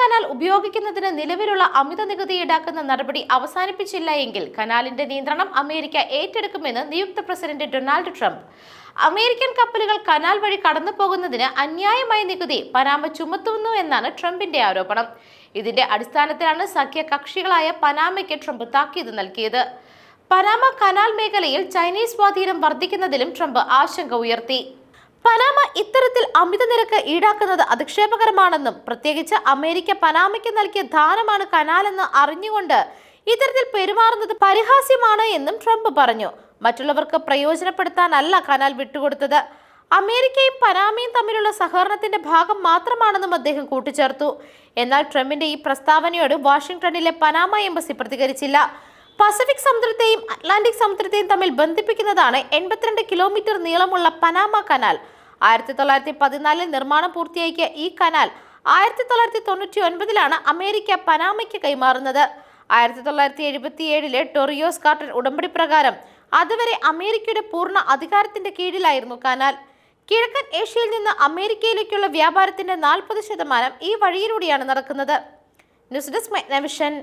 Canal ഉപയോഗിക്കുന്നതിന് നിലവിലുള്ള അമിത നികുതി ഈടാക്കുന്ന നടപടി അവസാനിപ്പിച്ചില്ല എങ്കിൽ കനാലിന്റെ നിയന്ത്രണം അമേരിക്ക ഏറ്റെടുക്കുമെന്ന് നിയുക്ത പ്രസിഡന്റ് ഡൊണാൾഡ് ട്രംപ്. അമേരിക്കൻ കപ്പലുകൾ കനാൽ വഴി കടന്നു പോകുന്നതിന് അന്യായമായ നികുതി പനാമ ചുമത്തുന്നു എന്നാണ് ട്രംപിന്റെ ആരോപണം. ഇതിന്റെ അടിസ്ഥാനത്തിലാണ് സഖ്യ കക്ഷികളായ പനാമയ്ക്ക് ട്രംപ് താക്കീത് നൽകിയത്. പനാമ കനാൽ മേഖലയിൽ ചൈനീസ് സ്വാധീനം വർദ്ധിക്കുന്നതിലും ട്രംപ് ആശങ്ക ഉയർത്തി. പനാമ ഇത്തരത്തിൽ അമിത നിരക്ക് ഈടാക്കുന്നത് അധിക്ഷേപകരമാണെന്നും പ്രത്യേകിച്ച് അമേരിക്ക പനാമയ്ക്ക് നൽകിയ ദാനമാണ് കനാലെന്ന് അറിഞ്ഞുകൊണ്ട് ഇത്തരത്തിൽ പെരുമാറുന്നത് പരിഹാസ്യമാണ് എന്നും ട്രംപ് പറഞ്ഞു. മറ്റുള്ളവർക്ക് പ്രയോജനപ്പെടുത്താനല്ല കനാൽ വിട്ടുകൊടുത്തത്. അമേരിക്കയും പനാമയും തമ്മിലുള്ള സഹകരണത്തിന്റെ ഭാഗം മാത്രമാണെന്നും അദ്ദേഹം കൂട്ടിച്ചേർത്തു. എന്നാൽ ട്രംപിന്റെ ഈ പ്രസ്താവനയോട് വാഷിംഗ്ടണിലെ പനാമ എംബസി പ്രതികരിച്ചില്ല. പസഫിക് സമുദ്രത്തെയും അറ്റ്ലാന്റിക് സമുദ്രത്തെയും തമ്മിൽ ബന്ധിപ്പിക്കുന്നതാണ് എൺപത്തിരണ്ട് കിലോമീറ്റർ നീളമുള്ള പനാമ കനാൽ ആയിരത്തി തൊള്ളായിരത്തി പതിനാലിൽ നിർമ്മാണം പൂർത്തിയാക്കിയ ഈ കനാൽ ആയിരത്തി തൊള്ളായിരത്തി തൊണ്ണൂറ്റി ഒൻപതിലാണ് അമേരിക്ക പനാമയ്ക്ക് കൈമാറുന്നത്. ആയിരത്തി തൊള്ളായിരത്തി എഴുപത്തി ഏഴിലെ ടൊറിയോസ് കാർട്ടൻ ഉടമ്പടി പ്രകാരം അതുവരെ അമേരിക്കയുടെ പൂർണ അധികാരത്തിന്റെ കീഴിലായിരുന്നു കനാൽ കിഴക്കൻ ഏഷ്യയിൽ നിന്ന് അമേരിക്കയിലേക്കുള്ള വ്യാപാരത്തിന്റെ നാൽപ്പത് ശതമാനം ഈ വഴിയിലൂടെയാണ് നടക്കുന്നത്. News desk മെഗ്നവിഷൻ